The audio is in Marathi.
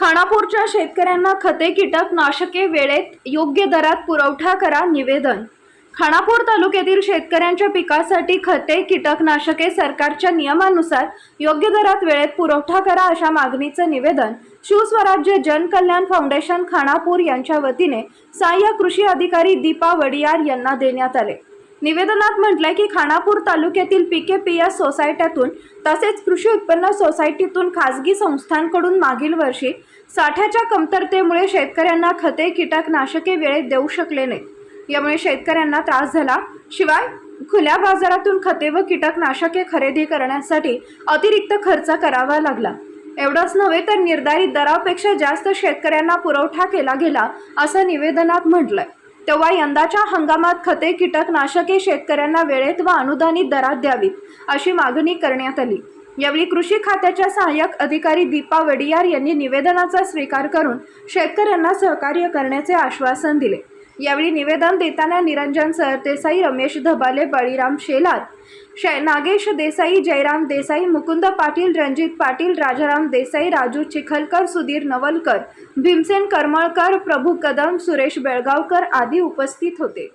खानापूरच्या शेतकऱ्यांना खते कीटकनाशके वेळेत योग्य दरात पुरवठा करा निवेदन. खानापूर तालुक्यातील शेतकऱ्यांच्या पिकासाठी खते कीटकनाशके सरकारच्या नियमानुसार योग्य दरात वेळेत पुरवठा करा अशा मागणीचं निवेदन शिवस्वराज्य जनकल्याण फाउंडेशन खानापूर यांच्या वतीने सहाय्यक कृषी अधिकारी दीपा वडियार यांना देण्यात आले. निवेदनात म्हटलंय की खानापूर तालुक्यातील पी के पी एस सोसायट्यातून तसेच कृषी उत्पन्न सोसायटीतून खाजगी संस्थांकडून मागील वर्षी साठ्याच्या कमतरतेमुळे शेतकऱ्यांना खते कीटकनाशके वेळेत देऊ शकले नाही यामुळे शेतकऱ्यांना त्रास झाला. शिवाय खुल्या बाजारातून खते व कीटकनाशके खरेदी करण्यासाठी अतिरिक्त खर्च करावा लागला. एवढंच नव्हे तर निर्धारित दरापेक्षा जास्त शेतकऱ्यांना पुरवठा केला गेला असं निवेदनात म्हटलंय. तेव्हा यंदाच्या हंगामात खते कीटकनाशके शेतकऱ्यांना वेळेत व अनुदानित दरात द्यावीत अशी मागणी करण्यात आली. यावेळी कृषी खात्याच्या सहाय्यक अधिकारी दीपा वडियार यांनी निवेदनाचा स्वीकार करून शेतकऱ्यांना सहकार्य करण्याचे आश्वासन दिले. यावेळी निवेदन देताना निरंजन सरदेसाई रमेश धबाले बळीराम शेलार शे नागेश देसाई जयराम देसाई मुकुंद पाटील रणजित पाटील राजाराम देसाई राजू चिखलकर सुधीर नवलकर भीमसेन करमळकर प्रभू कदम सुरेश बेळगावकर आदी उपस्थित होते.